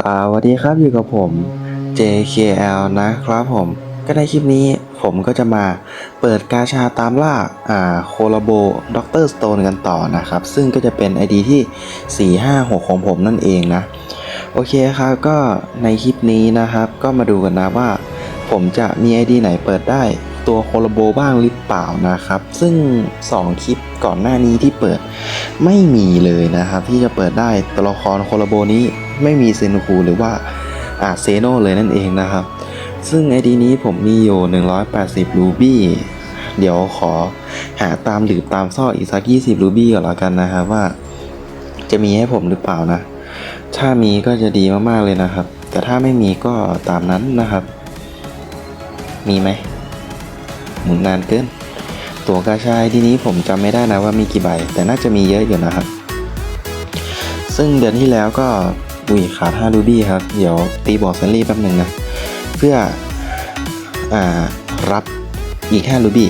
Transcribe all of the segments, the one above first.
สวัสดีครับอยู่กับผม JKL นะครับผม ก็ในคลิปนี้ผมก็จะมาเปิดกาชาตามล่าอ่าโคลาโบด็อกเตอร์สโตนกันต่อนะครับ ซึ่งก็จะเป็น ID ที่ 456 ของผมนั่นเองนะ โอเคครับก็ในคลิปนี้นะครับก็มาดูกันนะว่า ผมจะมี ID ไหนเปิดได้ตัวโคลโบบ้างหรือเปล่านะครับ ซึ่ง 2 คลิปก่อนหน้านี้ที่เปิดไม่มีเลยนะครับ ที่จะเปิดได้ตัวละครโคลโบนี้ ไม่มีเซนคูหรือว่าอาเซโนเลยนั่นเองนะครับ ซึ่ง ID นี้ผมมีอยู่ 180 รูบี้เดี๋ยวขอหาตามหรือตามซ่ออีกสัก 20 รูบี้ก่อนแล้วกันนะครับว่า จะมีให้ผมหรือเปล่านะ ถ้ามีก็จะดีมากๆเลยนะครับ แต่ถ้าไม่มีก็ตามนั้นนะครับ มีไหมหมุนนานเกิน ตัวกาชายทีนี้ผมจำไม่ได้นะว่ามีกี่ใบ แต่น่าจะมีเยอะอยู่นะครับ ซึ่งเดือนที่แล้วก็ อุ้ยขาด5รูบี้ครับ เดี๋ยวตีบอร์ดเซนรี่แป๊บหนึ่งนะ เพื่ออรับอีก5รูบี้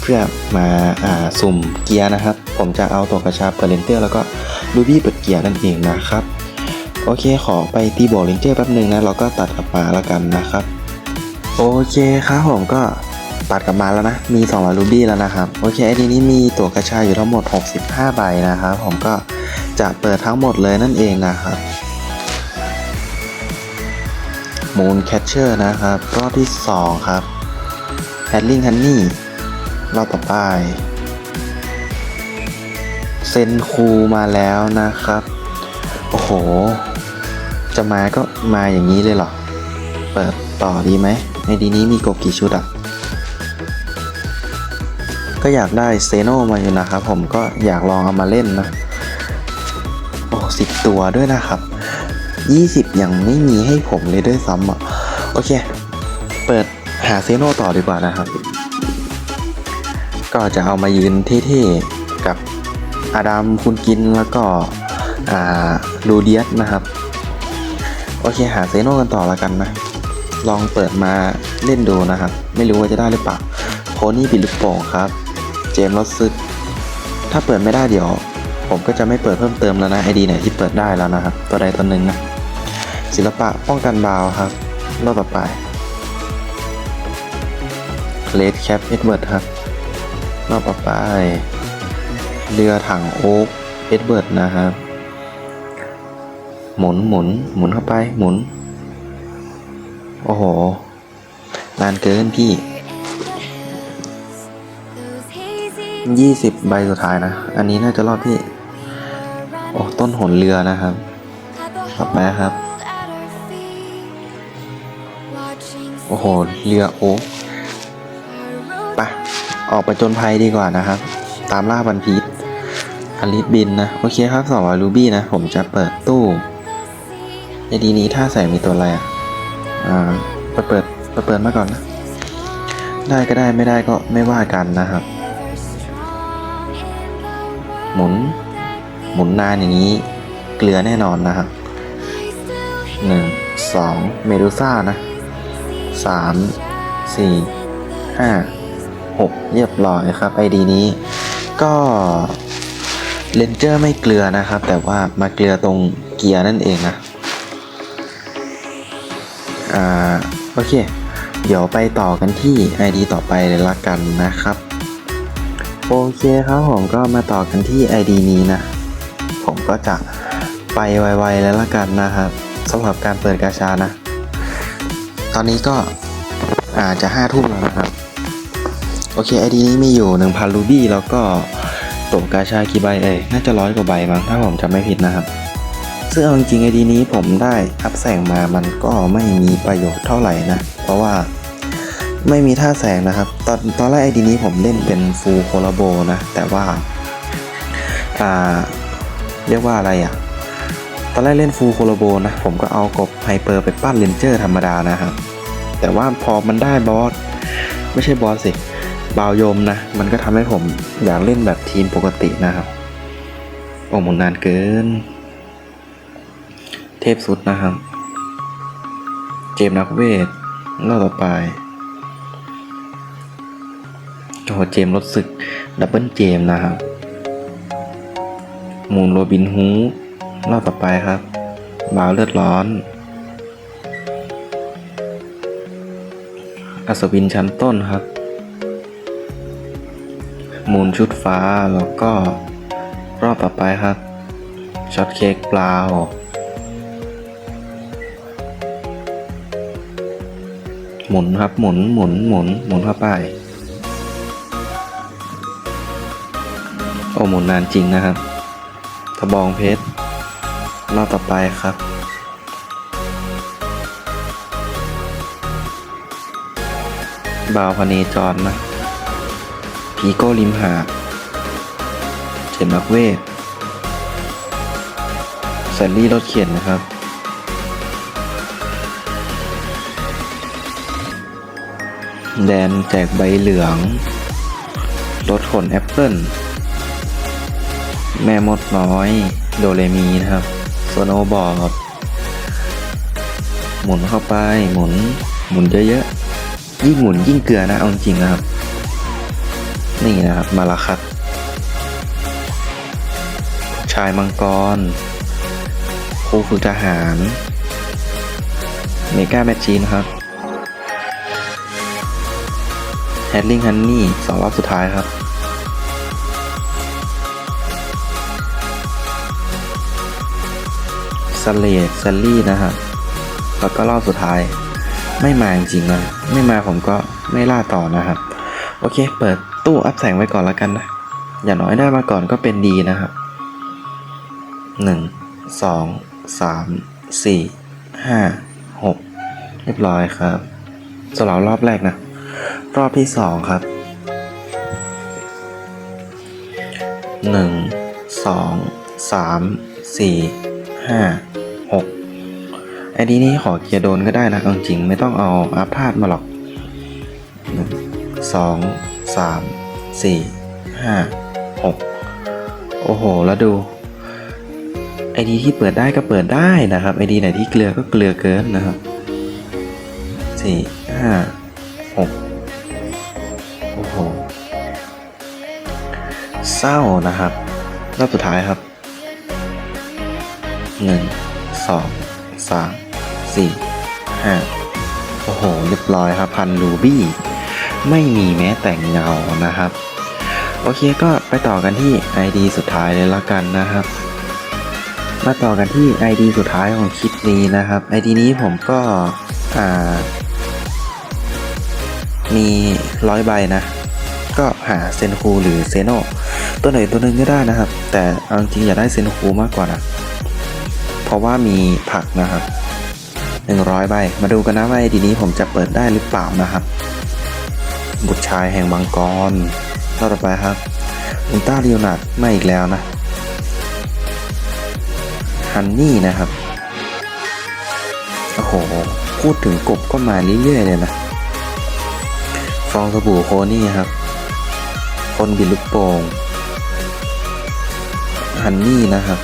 เพื่อมาอสุ่มเกียร์นะครับ ผมจะเอาตัวกระชาเปิดเลนเตอร์แล้วก็รูบี้เปิดเกียร์นั่นเองนะครับ โอเคขอไปตีบอร์ดเลนเจอร์แป๊บหนึ่งนะเราก็ตัดกลับมาแล้วกันนะครับ โอเคครับผมก็ตัดกลับมาแล้วนะ มี200รูบี้แล้วนะครับ โอเคไอดีนี้มีตั๋วกระชายอยู่ทั้งหมด 65 ใบนะครับ ผมก็จะเปิดทั้งหมดเลยนั่นเองนะครับ Moon Catcher นะครับ รอบที่ 2 ครับ h a d l i n g Honey รอบต่อไปเซนคูมาแล้วนะครับ โอ้โห จะมาก็มาอย่างนี้เลยเหรอ เปิดต่อดีไหม ในดีนี้มีกบกี่ชุดอะก็อยากได้เซโนมาอยู่นะครับ ผมก็อยากลองเอามาเล่นนะ โอ้สิบตัวด้วยนะครับ 20 ยังไม่มีให้ผมเลยด้วยซ้ำอะ โอเค เปิดหาเซโนต่อดีกว่านะครับ ก็จะเอามายืนเท่ๆ กับอาดัมคุณกินแล้วก็ลูเดียสนะครับ โอเคหาเซโนกันต่อแล้วกันนะ ลองเปิดมาเล่นดูนะครับ ไม่รู้ว่าจะได้หรือเปล่าโพนี่ปิดลูกโป่งครับ เจมส์รถซึกถ้าเปิดไม่ได้เดี๋ยว ผมก็จะไม่เปิดเพิ่มเติมแล้วนะไอดีไหนที่เปิดได้แล้วนะครับ ตัวใดตัวหนึ่งนะ ศิลปะป้องกันบาวครับรอบต่อไปเลดแคปเอ็ดเวิร์ดครับรอบต่อไป เรือถังโอ๊กเอ็ดเวิร์ดนะครับ หมุนหมุนหมุนเข้าไปหมุน โอ้โหนานเกินพี่ยี่สิบใบสุดท้ายนะ อันนี้น่าจะรอบที่ โอ้ ต้นหนเรือนะครับ ต่อไปครับ โอ้โห เรือโอ๊กไปออกไปจนภัยดีกว่านะครับ ตามล่าวันพีชอลิสบินนะ โอเคครับสองร้อยรูบี้นะ ผมจะเปิดตู้ ในดีนี้ถ้าใส่มีตัวอะไรอะอ่าเปิดเปิดเปิดเปิดมาก่อนนะ ได้ก็ได้ไม่ได้ก็ไม่ว่ากันนะครับ หมุน หมุนนานอย่างนี้ เกลือแน่นอนนะครับหนึ่งสองเมดูซ่านะ สามสี่ห้าหกเรียบร้อยครับไอดีนี้ ก็เลนเจอร์ไม่เกลือนะครับ แต่ว่ามาเกลือตรงเกียร์นั่นเองนะ อ่า โอเค เดี๋ยวไปต่อกันที่ ID ต่อไปเลยละกันนะครับ โอเคครับผมก็มาต่อกันที่ ID นี้นะ ผมก็จะไปไวๆแล้วละกันนะครับสำหรับการเปิดกาชานะ อนนี้ก็อาจจะห้าทุ่มแล้วนะครับ โอเค ID นี้มีอยู่1,000รูบี้แล้วก็ตกกาชากี่ใบเอ่ยน่าจะร้อยกว่าใบมั้งถ้าผมจำไม่ผิดนะครับ ซึ่งเอาจริงๆ ID นี้ผมได้อัพแสงมามันก็ไม่มีประโยชน์เท่าไหร่นะ เพราะว่าไม่มีท่าแสงนะครับ ตอนตอนแรกไอดีนี้ผมเล่นเป็นฟูลโคลาโบนะ แต่ว่าอ่าเรียกว่าอะไรอะ่ะ ตอนแรกเล่นฟูลโคลาโบนะ ผมก็เอากบไฮเปอร์ไปปั้นเลนเจอร์ธรรมดานะครับ แต่ว่าพอมันได้บอสไม่ใช่บอสสิบาวยมนะ มันก็ทำให้ผมอยากเล่นแบบทีมปกตินะครับ โอ้หมุนนานเกิน เทพสุดนะครับ เจมส์นักเวทรอบต่อไปโอ้เจมส์รถศึก ดับเบิลเจมส์นะครับมูนโรบินฮูรอบต่อไปครับบาวเลือดร้อน อัศวินชั้นต้นครับ มูลชุดฟ้าแล้วก็รอบต่อไปครับช็อตเค้กเปล่าหมุนครับหมุนหมุนหมุนหมุนเข้าไป โอ้หมุนนานจริงนะครับ ทบองเพชรรอบต่อไปครับ บาวพเนจรนะพีโก้ริมหาดเจ็ดนักเวทแซนดี้รถเข็นนะครับแดนแจกใบเหลือง รถขนแอปเปิลแม่มดน้อย โดเรมีนะครับโซโนบอร์ดหมุนเข้าไป หมุน หมุนเยอะๆ ยิ่งหมุนยิ่งเกลือนะเอาจริงนะครับ นี่นะครับมาลาคัตชายมังกรครูฝึกทหาร เมกาแมชชีนครับแฮดลิงฮันนี่สองรอบสุดท้ายครับสเลดซัลลี่นะครับแล้วก็รอบสุดท้าย ไม่มาจริงๆนะไม่มาผมก็ไม่ล่าต่อนะครับ โอเค เปิดตู้อัพแสงไว้ก่อนแล้วกันนะ อย่างน้อยได้มาก่อนก็เป็นดีนะครับหนึ่งสองสามสี่ห้าหกเรียบร้อยครับสำหรับรอบแรกนะ รอบที่สองครับหนึ่งสองสามสี่ห้า ไอดีนี้ขอเกียร์โดนก็ได้นะเอาจริงๆไม่ต้องเอาอาพาธมาหรอกหนึ่งสองสามสี่ห้าหกโอ้โห แล้วดูไอดีที่เปิดได้ก็เปิดได้นะครับไอดีไหนที่เกลือก็เกลือเกินนะครับสี่ห้าหกโอ้โห เศร้านะครับรอบสุดท้ายครับหนึ่ง สี่ห้าโอ้โห เรียบร้อยครับพันรูบี้ ไม่มีแม้แต่เงานะครับ โอเคก็ไปต่อกันที่ ID สุดท้ายเลยละกันนะครับ มาต่อกันที่ ID สุดท้ายของคลิปนี้นะครับ ID นี้ผมก็อ่ามีร้อยใบนะ ก็หาเซนคูหรือเซโนตัวไหนตัวหนึ่งก็ได้นะครับ แต่เอาจริงๆอยากได้เซนคูมากกว่านะ เพราะว่ามีผักนะครับ 100 ใบ มาดูกันนะว่าไอดีนี้ผมจะเปิดได้หรือเปล่านะครับ บุตรชายแห่งมังกรรอบต่อไปครับ อุลตราเรียวนาดไม่อีกแล้วนะฮันนี่นะครับ โอ้โห พูดถึงกบก็มาเรื่อยๆเลยนะ ฟองสบู่โคนี่ครับ คนบิดลูกโป่งฮันนี่นะครับ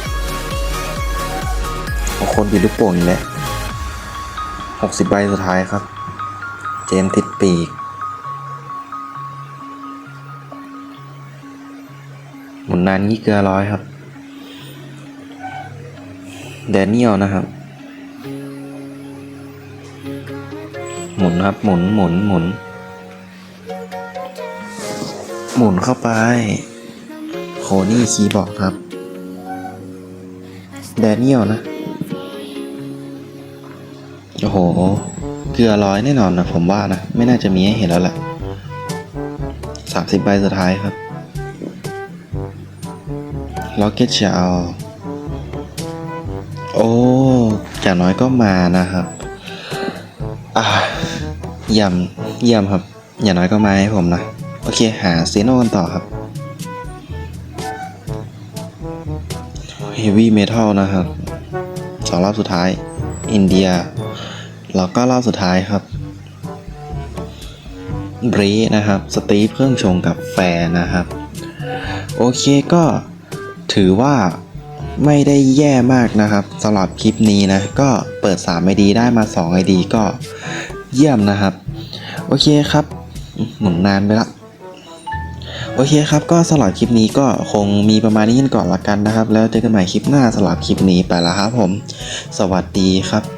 คนบิดลูกโป่งอีกแล้ว หกสิบใบสุดท้ายครับ เจมส์ติดปีก หมุนนานยี่เกลือร้อยครับ แดเนียลนะครับ หมุนครับ หมุนหมุนหมุน หมุนเข้าไป โคนี่คีย์บอร์ดครับ แดเนียลนะ โอ้โห เกลือร้อยแน่นอนนะผมว่านะ ไม่น่าจะมีให้เห็นแล้วแหละสามสิบใบสุดท้ายครับล็อกเก็ตเชาโอ้อย่างน้อยก็มานะครับอ่าเยี่ยมเยี่ยมครับ อย่างน้อยก็มาให้ผมนะ โอเค หาเซโนกันต่อครับ Heavy Metal นะครับสองรอบสุดท้าย อินเดีย แล้วก็รอบสุดท้ายครับบรีนะครับ สตีฟเครื่องชงกับแฟนนะครับ โอเคก็ถือว่าไม่ได้แย่มากนะครับสำหรับคลิปนี้นะ ก็เปิด3 ID ได้มา 2 ID ก็เยี่ยมนะครับ โอเคครับหมุนนานไปละโอเคครับ ก็สำหรับคลิปนี้ก็คงมีประมาณนี้กันก่อนละกันนะครับ แล้วเจอกันใหม่คลิปหน้าสำหรับคลิปนี้ไปล้วครับผม สวัสดีครับ